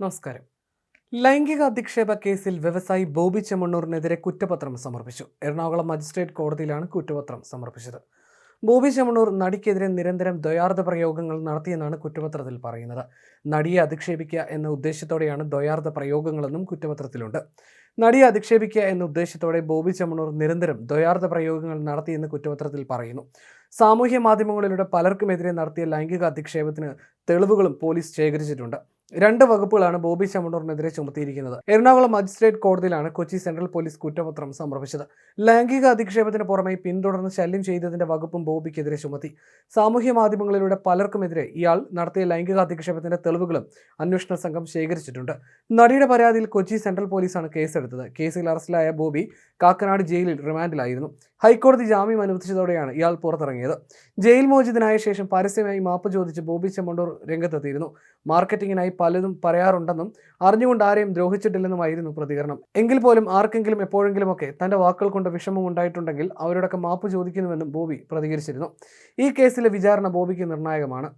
നമസ്കാരം. ലൈംഗിക അധിക്ഷേപ കേസിൽ വ്യവസായി ബോബി ചെമ്മണ്ണൂറിനെതിരെ കുറ്റപത്രം സമർപ്പിച്ചു. എറണാകുളം മജിസ്ട്രേറ്റ് കോടതിയിലാണ് കുറ്റപത്രം സമർപ്പിച്ചത്. ബോബി ചെമ്മണ്ണൂർ നടിക്കെതിരെ നിരന്തരം ദ്വയാർത്ഥ പ്രയോഗങ്ങൾ നടത്തിയെന്നാണ് കുറ്റപത്രത്തിൽ പറയുന്നത്. നടിയെ അധിക്ഷേപിക്കുക എന്ന ഉദ്ദേശത്തോടെയാണ് ദ്വയാർത്ഥ പ്രയോഗങ്ങളെന്നും കുറ്റപത്രത്തിലുണ്ട്. നടിയെ അധിക്ഷേപിക്കുക എന്ന ഉദ്ദേശത്തോടെ ബോബി ചെമ്മണ്ണൂർ നിരന്തരം ദ്വയാർത്ഥ പ്രയോഗങ്ങൾ നടത്തിയെന്ന് കുറ്റപത്രത്തിൽ പറയുന്നു. സാമൂഹ്യ മാധ്യമങ്ങളിലൂടെ പലർക്കുമെതിരെ നടത്തിയ ലൈംഗിക അധിക്ഷേപത്തിന് തെളിവുകളും പോലീസ് ശേഖരിച്ചിട്ടുണ്ട്. രണ്ട് വകുപ്പുകളാണ് ബോബി ചമ്മണ്ണൂറിനെതിരെ ചുമത്തിയിരിക്കുന്നത്. എറണാകുളം മജിസ്ട്രേറ്റ് കോടതിയിലാണ് കൊച്ചി സെൻട്രൽ പോലീസ് കുറ്റപത്രം സമർപ്പിച്ചത്. ലൈംഗിക അധിക്ഷേപത്തിന് പുറമെ പിന്തുടർന്ന് ശല്യം ചെയ്തതിന്റെ വകുപ്പും ബോബിക്കെതിരെ ചുമത്തി. സാമൂഹ്യ മാധ്യമങ്ങളിലൂടെ പലർക്കുമെതിരെ ഇയാൾ നടത്തിയ ലൈംഗിക അധിക്ഷേപത്തിന്റെ തെളിവുകളും അന്വേഷണ സംഘം ശേഖരിച്ചിട്ടുണ്ട്. നടിയുടെ പരാതിയിൽ കൊച്ചി സെൻട്രൽ പോലീസാണ് കേസെടുത്തത്. കേസിൽ അറസ്റ്റിലായ ബോബി കാക്കനാട് ജയിലിൽ റിമാൻഡിലായിരുന്നു. ഹൈക്കോടതി ജാമ്യം അനുവദിച്ചതോടെയാണ് ഇയാൾ പുറത്തിറങ്ങിയത്. ജയിൽ മോചിതനായ ശേഷം പരസ്യമായി മാപ്പ് ചോദിച്ച് ബോബി ചെമ്മണ്ടൂർ രംഗത്തെത്തിയിരുന്നു. മാർക്കറ്റിങ്ങിനായി പലതും പറയാറുണ്ടെന്നും അറിഞ്ഞുകൊണ്ട് ആരെയും ദ്രോഹിച്ചിട്ടില്ലെന്നുമായിരുന്നു പ്രതികരണം. എങ്കിൽ പോലും ആർക്കെങ്കിലും എപ്പോഴെങ്കിലുമൊക്കെ തന്റെ വാക്കുകൾ കൊണ്ട് വിഷമം ഉണ്ടായിട്ടുണ്ടെങ്കിൽ അവരോടൊക്കെ മാപ്പ് ചോദിക്കുന്നുവെന്നും ബോബി പ്രതികരിച്ചിരുന്നു. ഈ കേസിലെ വിചാരണ ബോബിക്ക് നിർണായകമാണ്.